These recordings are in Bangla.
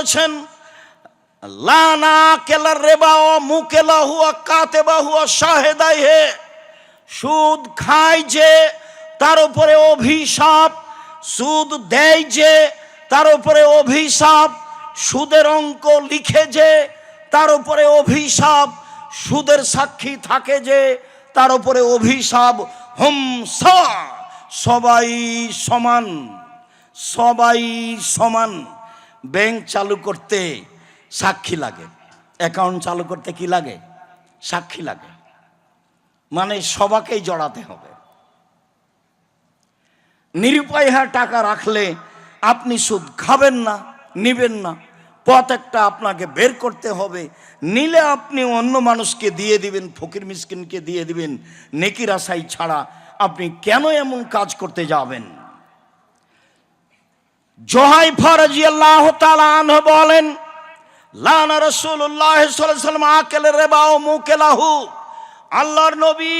বলেছেন, লানা কেলার রেবা ও মুকেলা হুয়া কাতেবা হুয়া শাহেদাই হে। সুদ খায় যে, তার উপরে অভিশাপ। সুদ দেয় যে, তার উপরে অভিশাপ। সুদের অঙ্ক লিখে যে, তার উপরে অভিশাপ। সুদের সাক্ষী থাকে যে, তার উপরে অভিশাপ। হুম, সা, সবাই সমান সবাই সমান। ব্যাংক চালু করতে সাক্ষী লাগে। অ্যাকাউন্ট চালু করতে কি লাগে? সাক্ষী লাগে। মানে সবাকেই জড়াতে হবে। নিরুপায় হ্যাঁ টাকা রাখলে আপনি সুদ খাবেন না, নিবেন না। পথ একটা আপনাকে বের করতে হবে। নিলে আপনি অন্য মানুষকে দিয়ে দিবেন, ফকির মিসকিনকে দিয়ে দিবেন। নেকির আশাই ছাড়া আপনি কেন এমন কাজ করতে যাবেন? বলেন, লানা রসুল্লাহ সাল্লাম আকেল রেবা ও মুকেলাহু। আল্লাহর নবী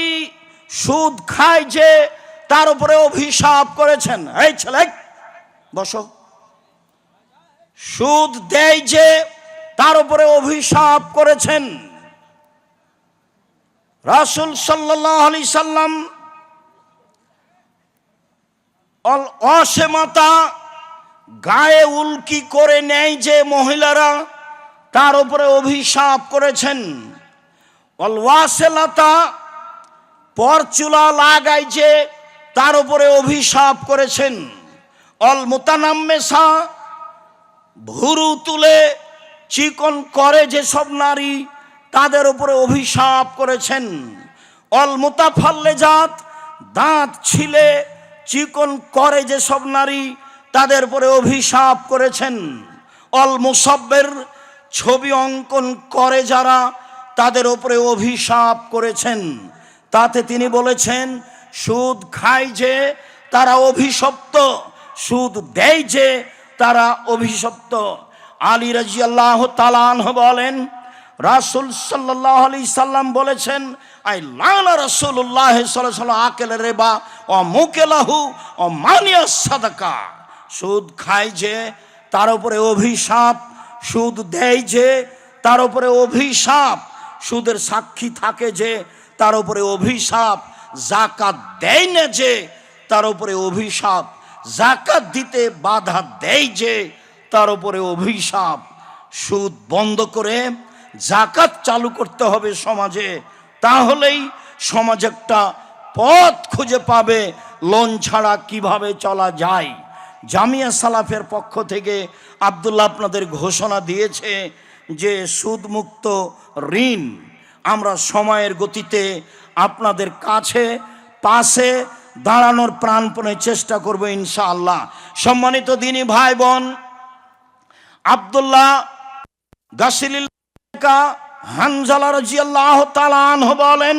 সুদ খায় যে তার উপরে অভিশাপ করেছেন। এই ছেলে, বসো। সুদ দেয় যে তার উপরে অভিশাপ করেছেন। রাসুল সাল্লাহ আলি সাল্লাম অসেমতা গায়ে উল্কি করে নেয় যে মহিলারা? তার উপরে অভিশাপ করেছেন। অলওয়াসেলাতা পরচুলা লাগাই যে তার উপরে অভিশাপ করেছেন। অল মোতানাম্মেসা, ভুরু তুলে চিকন করে যে সব নারী তাদের উপরে অভিশাপ করেছেন। অল মোতাফাল্লে জাত দাঁত ছিলে চিকন করে যে সব নারী তাদের উপরে অভিশাপ করেছেন। অল মুসব্বের ছবি অঙ্কন করে যারা তাদের ওপরে অভিশাপ করেছেন। তাতে তিনি বলেছেন, সুদ খায় যে তারা অভিশপ্ত, সুদ দেয় যে তারা অভিশপ্ত। আলী রাজি আল্লাহ তালান বলেন, রাসুল সাল্লাহ আলি সাল্লাম বলেছেন, আই লানা রসুল্লাহ সাল্লাহ আকেল রেবা অ মুকেলাহু ও মানিয়া সাদাকা। সুদ যে, তার উপরে অভিশাপ সুদ দেয় যে, তার উপরে অভিশাপ সুদের সাক্ষী থাকে যে, তার উপরে অভিশাপ জাকাত দেয় না যে, তার উপরে অভিশাপ জাকাত দিতে বাধা দেয় যে, তার উপরে অভিশাপ সুদ বন্ধ করে জাকাত চালু করতে হবে সমাজে। তাহলেই সমাজ একটা পথ খুঁজে পাবে, লোন ছাড়া কীভাবে চলা যায়। জামিয়া সালাফের পক্ষ থেকে আবদুল্লাহ আপনাদের ঘোষণা দিয়েছে যে সুদমুক্ত ঋণ আমরা সময়ের গতিতে আপনাদের কাছে, পাশে দাঁড়ানোর প্রাণপণে চেষ্টা করব ইনশাআল্লাহ। সম্মানিত দিনী ভাই বোন, আবদুল্লাহ গাছিলিকা হানজালা রাজিয়াল্লাহ তালান বলেন,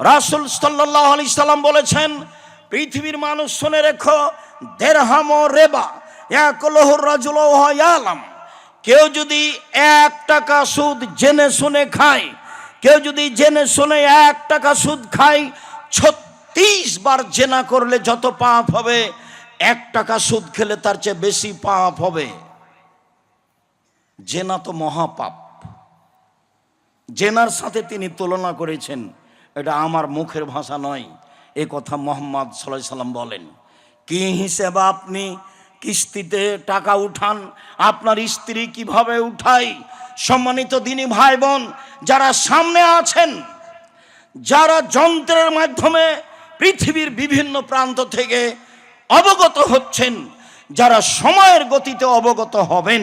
রাসুল সাল্লাহ আলি সাল্লাম বলেছেন, পৃথিবীর মানুষ শুনে রেখো দেড়হাম রেবা, এক লহুর রাজুল আলাম কেউ যদি এক টাকা সুদ জেনে শুনে খায়, কেউ যদি জেনে শুনে এক টাকা সুদ খায়, ছত্রিশ বার জেনা করলে যত পাপ হবে, এক টাকা সুদ খেলে তার চেয়ে বেশি পাপ হবে। জেনা তো মহাপাপ। জেনার সাথে তিনি তুলনা করেছেন, এটা আমার মুখের ভাষা নয়, এ কথা মোহাম্মদ সাল্লাহ সাল্লাম বলেন। কি হিসেবে আপনি? কিস্তিতে টাকা উঠান। আপনার স্ত্রী কীভাবে উঠাই সম্মানিত দিনী ভাই বোন যারা সামনে আছেন, যারা যন্ত্রের মাধ্যমে পৃথিবীর বিভিন্ন প্রান্ত থেকে অবগত হচ্ছেন, যারা সময়ের গতিতে অবগত হবেন,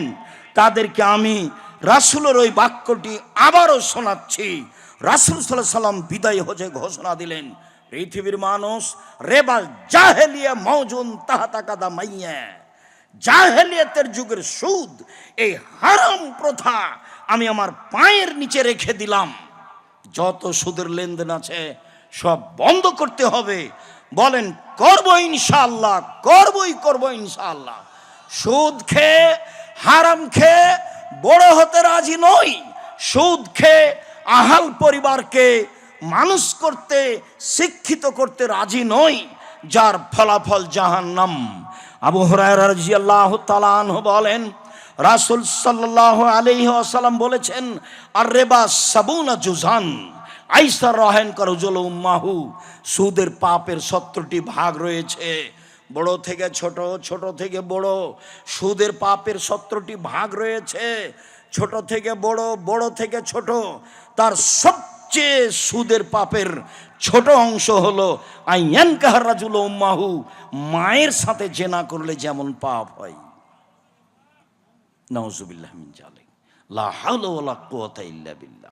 তাদেরকে আমি রাসুলের ওই বাক্যটি আবারও শোনাচ্ছি। রাসুল সাল্লাহ সাল্লাম বিদায় হজে ঘোষণা দিলেন। পৃথিবীর মানুষ রেবা জাহেলিয়া মৌজুন তাহাতা কাদা মাইয়া। জাহেলিয়াতের যুগের সুদ, এই হারাম প্রথা আমি আমার পায়ের নিচে রেখে দিলাম। যত সুদের লেনদেন আছে, সব বন্ধ করতে হবে। বলেন, করব ইনশাআল্লাহ, করবই করব ইনশাআল্লাহ। সুদ খেয়ে, হারাম খেয়ে বড় হতে রাজি নই। সুদ খেয়ে আহাল পরিবারকে মানুষ করতে, শিক্ষিত করতে রাজি নই, যার ফলাফল জাহান্নাম। আবু তাআলা আনহু বলেন, রাসুল সাল্লাহ আলহি আসালাম বলেছেন আর রেবা সাবুনা জুজান, আইসার রহেন করো মাহু, সুদের পাপের সত্তরটি ভাগ রয়েছে, বড় থেকে ছোট ছোট থেকে বড়, সুদের পাপের সত্তরটি ভাগ রয়েছে, ছোট থেকে বড় বড় থেকে ছোট, তার সবচেয়ে সুদের পাপের ছোট অংশ হলো আইয়ান কাহার রাজুল মাহু মায়ের সাথে জেনা করলে যেমন পাপ হয়। নওজুবিল্লাহ মিন জালিক। লা হাওলা ওয়ালা কুওয়াতা ইল্লা বিল্লাহ।